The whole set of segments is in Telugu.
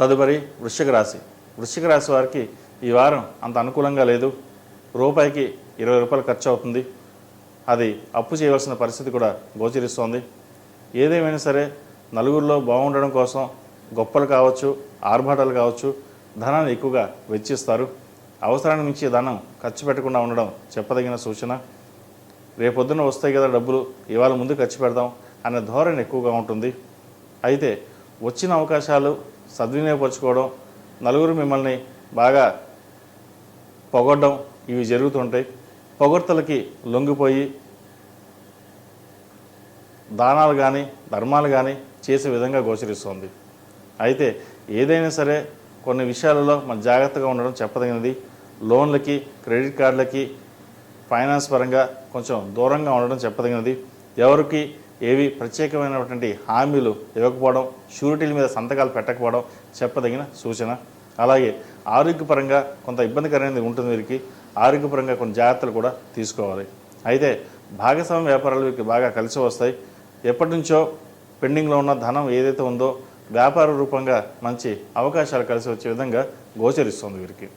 తదుపరి వృశ్చిక రాశి. వృశ్చిక రాశి వారికి ఈ వారం అంత అనుకూలంగా లేదు. రూపాయికి ఇరవై రూపాయలు ఖర్చు అవుతుంది. అది అప్పు చేయవలసిన పరిస్థితి కూడా గోచరిస్తోంది. ఏదేమైనా సరే నలుగురిలో బాగుండడం కోసం గొప్పలు కావచ్చు ఆర్భాటాలు కావచ్చు ధనాన్ని ఎక్కువగా వెచ్చిస్తారు. అవసరానికి మించి ధనం ఖర్చు పెట్టకుండా ఉండడం చెప్పదగిన సూచన. రేపొద్దున వస్తాయి కదా డబ్బులు ఇవాళ ముందు ఖర్చు పెడదాం అనే ధోరణి ఎక్కువగా ఉంటుంది. అయితే వచ్చిన అవకాశాలు సద్వినియోగపరచుకోవడం నలుగురు మిమ్మల్ని బాగా పొగడ్డం ఇవి జరుగుతుంటాయి. పొగడ్తలకి లొంగిపోయి దానాలు కానీ ధర్మాలు కానీ చేసే విధంగా గోచరిస్తుంది. అయితే ఏదైనా సరే కొన్ని విషయాలలో మన జాగ్రత్తగా ఉండడం చెప్పదగినది లోన్లకి క్రెడిట్ కార్డులకి ఫైనాన్స్ పరంగా కొంచెం దూరంగా ఉండడం చెప్పదగినది. ఎవరికి ఏవి ప్రత్యేకమైనటువంటి హామీలు ఇవ్వకపోవడం షూరిటీల మీద సంతకాలు పెట్టకపోవడం చెప్పదగిన సూచన. అలాగే ఆరోగ్యపరంగా కొంత ఇబ్బందికరమైనది ఉంటుంది వీరికి ఆరోగ్యపరంగా కొన్ని జాగ్రత్తలు కూడా తీసుకోవాలి. అయితే భాగస్వామ్య వ్యాపారాలు వీరికి బాగా కలిసి వస్తాయి. ఎప్పటి నుంచో పెండింగ్లో ఉన్న ధనం ఏదైతే ఉందో వ్యాపార రూపంగా మంచి అవకాశాలు కలిసి వచ్చే విధంగా గోచరిస్తుంది వీరికి.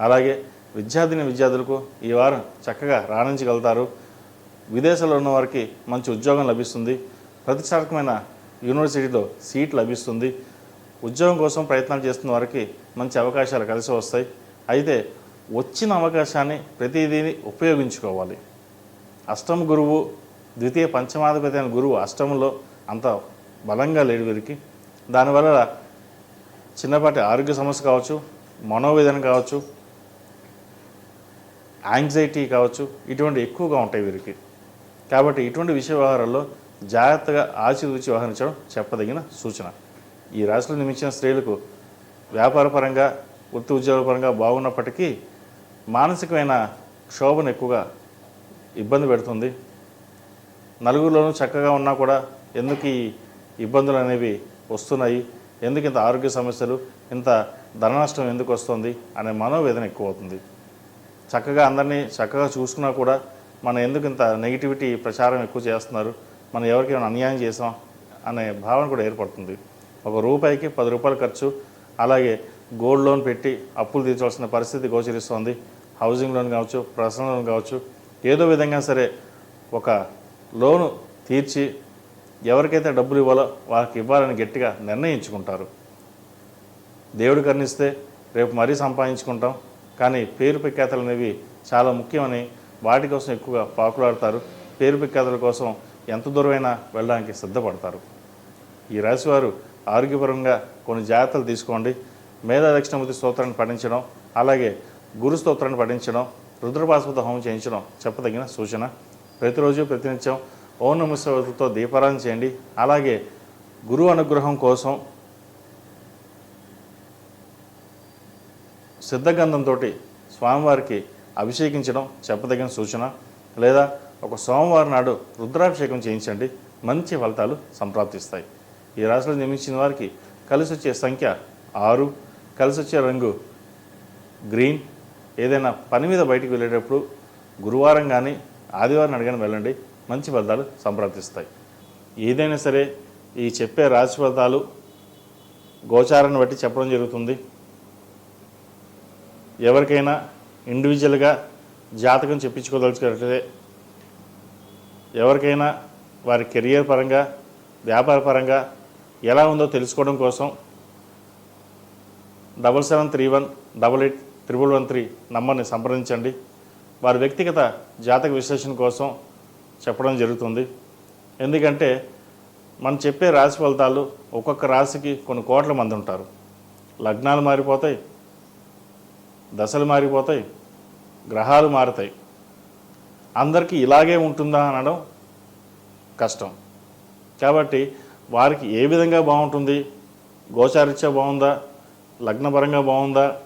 అలాగే విద్యార్థిని విద్యార్థులకు ఈ వారం చక్కగా రాణించగలుగుతారు. విదేశాల్లో ఉన్న వారికి మంచి ఉద్యోగం లభిస్తుంది. ప్రతిష్టాత్మకమైన యూనివర్సిటీలో సీట్ లభిస్తుంది. ఉద్యోగం కోసం ప్రయత్నాలు చేస్తున్న వారికి మంచి అవకాశాలు కలిసి వస్తాయి. అయితే వచ్చిన అవకాశాన్ని ప్రతిదీని ఉపయోగించుకోవాలి. అష్టమ గురువు ద్వితీయ పంచమాధిపతి అయిన గురువు అష్టంలో అంత బలంగా లేడు వీరికి. దానివల్ల చిన్నపాటి ఆరోగ్య సమస్య కావచ్చు మనోవేదన కావచ్చు యాంగ్జైటీ కావచ్చు ఇటువంటి ఎక్కువగా ఉంటాయి వీరికి. కాబట్టి ఇటువంటి విషయ వ్యవహారాల్లో జాగ్రత్తగా ఆచితూచి వ్యవహరించడం చెప్పదగిన సూచన. ఈ రాశిలో నిమించిన స్త్రీలకు వ్యాపారపరంగా వృత్తి ఉద్యోగపరంగా బాగున్నప్పటికీ మానసికమైన క్షోభను ఎక్కువగా ఇబ్బంది పెడుతుంది. నలుగురిలోనూ చక్కగా ఉన్నా కూడా ఎందుకు ఈ ఇబ్బందులు అనేవి వస్తున్నాయి? ఎందుకు ఇంత ఆరోగ్య సమస్యలు? ఇంత ధన నష్టం ఎందుకు వస్తుంది? అనే మనోవేదన ఎక్కువ అవుతుంది చక్కగా అందరినీ చక్కగా చూసుకున్నా కూడా మనం ఎందుకు ఇంత నెగిటివిటీ ప్రచారం ఎక్కువ చేస్తున్నారు? మనం ఎవరికైనా అన్యాయం చేసాం? అనే భావన కూడా ఏర్పడుతుంది. ఒక రూపాయికి పది రూపాయలు ఖర్చు అలాగే గోల్డ్ లోన్ పెట్టి అప్పులు తీర్చవలసిన పరిస్థితి గోచరిస్తోంది. హౌసింగ్ లోన్ కావచ్చు పర్సనల్ లోన్ కావచ్చు ఏదో విధంగా సరే ఒక లోను తీర్చి ఎవరికైతే డబ్బులు ఇవ్వాలో వాళ్ళకి ఇవ్వాలని గట్టిగా నిర్ణయించుకుంటారు. దేవుడు కర్ణిస్తే రేపు మరీ సంపాదించుకుంటాం. కానీ పేరు ప్రఖ్యాతలు అనేవి చాలా ముఖ్యమని వాటి కోసం ఎక్కువగా పాకులాడతారు. పేరుపి కథల కోసం ఎంత దూరమైనా వెళ్ళడానికి సిద్ధపడతారు. ఈ రాశివారు ఆరోగ్యపరంగా కొన్ని జాగ్రత్తలు తీసుకోండి. మేధా దక్షిణమూర్తి స్తోత్రాన్ని పఠించడం అలాగే గురు స్తోత్రాన్ని పఠించడం రుద్రపాశపత హోమం చేయించడం చెప్పదగిన సూచన. ప్రతిరోజు ప్రతినిత్యం ఓం నమస్తో దీపారాధన చేయండి. అలాగే గురువు అనుగ్రహం కోసం సిద్ధగంధంతో స్వామివారికి అభిషేకించడం చెప్పదగిన సూచన లేదా ఒక సోమవారం నాడు రుద్రాభిషేకం చేయించండి. మంచి ఫలితాలు సంప్రాప్తిస్తాయి. ఈ రాశిలో జన్మించిన వారికి కలిసి వచ్చే సంఖ్య ఆరు కలిసి వచ్చే రంగు గ్రీన్. ఏదైనా పని మీద బయటికి వెళ్ళేటప్పుడు గురువారం కానీ ఆదివారం అడిగిన వెళ్ళండి. మంచి ఫలితాలు సంప్రాప్తిస్తాయి. ఏదైనా సరే ఈ చెప్పే రాశి ఫలితాలు గోచారాన్ని బట్టి చెప్పడం జరుగుతుంది. ఎవరికైనా ఇండివిజువల్గా జాతకం చెప్పించుకోదలుచుకున్నట్లయితే ఎవరికైనా వారి కెరియర్ పరంగా వ్యాపార పరంగా ఎలా ఉందో తెలుసుకోవడం కోసం double seven three one double eight triple one three నంబర్ని సంప్రదించండి. వారి వ్యక్తిగత జాతక విశ్లేషణ కోసం చెప్పడం జరుగుతుంది. ఎందుకంటే మనం చెప్పే రాశి ఫలితాలు ఒక్కొక్క రాశికి కొన్ని కోట్ల మంది ఉంటారు. లగ్నాలు మారిపోతాయి దశలు మారిపోతాయి గ్రహాలు మారుతాయి. అందరికీ ఇలాగే ఉంటుందా అనడం కష్టం. కాబట్టి వారికి ఏ విధంగా బాగుంటుంది? గోచారిత్య బాగుందా? లగ్నపరంగా బాగుందా?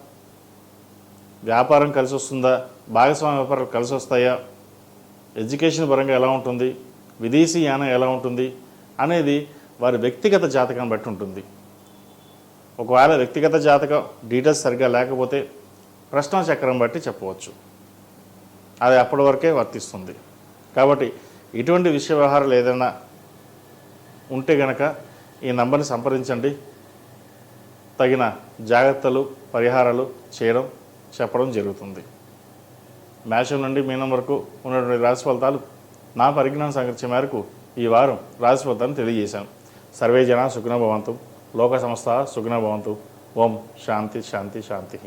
వ్యాపారం కలిసి వస్తుందా? భాగస్వామ్య వ్యాపారాలు కలిసి వస్తాయా? ఎడ్యుకేషన్ పరంగా ఎలా ఉంటుంది? విదేశీ యానం ఎలా ఉంటుంది? అనేది వారి వ్యక్తిగత జాతకాన్ని బట్టి ఉంటుంది. ఒకవేళ వ్యక్తిగత జాతకం డీటెయిల్స్ సరిగ్గా లేకపోతే చక్రం బట్టి చెప్పవచ్చు. అది అప్పటి వరకే వర్తిస్తుంది. కాబట్టి ఇటువంటి విషయ వ్యవహారాలు ఏదైనా ఉంటే గనక ఈ నంబర్ని సంప్రదించండి. తగిన జాగ్రత్తలు పరిహారాలు చేయడం చెప్పడం జరుగుతుంది. మేషం నుండి మీనం వరకు ఉన్నటువంటి రాశి ఫలితాలు నా పరిజ్ఞానం సంకరించే మేరకు ఈ వారం రాశి ఫలితాన్ని తెలియజేశాను. సర్వే జన లోక సంస్థ సుగ్నభవంతు ఓం శాంతి శాంతి శాంతి.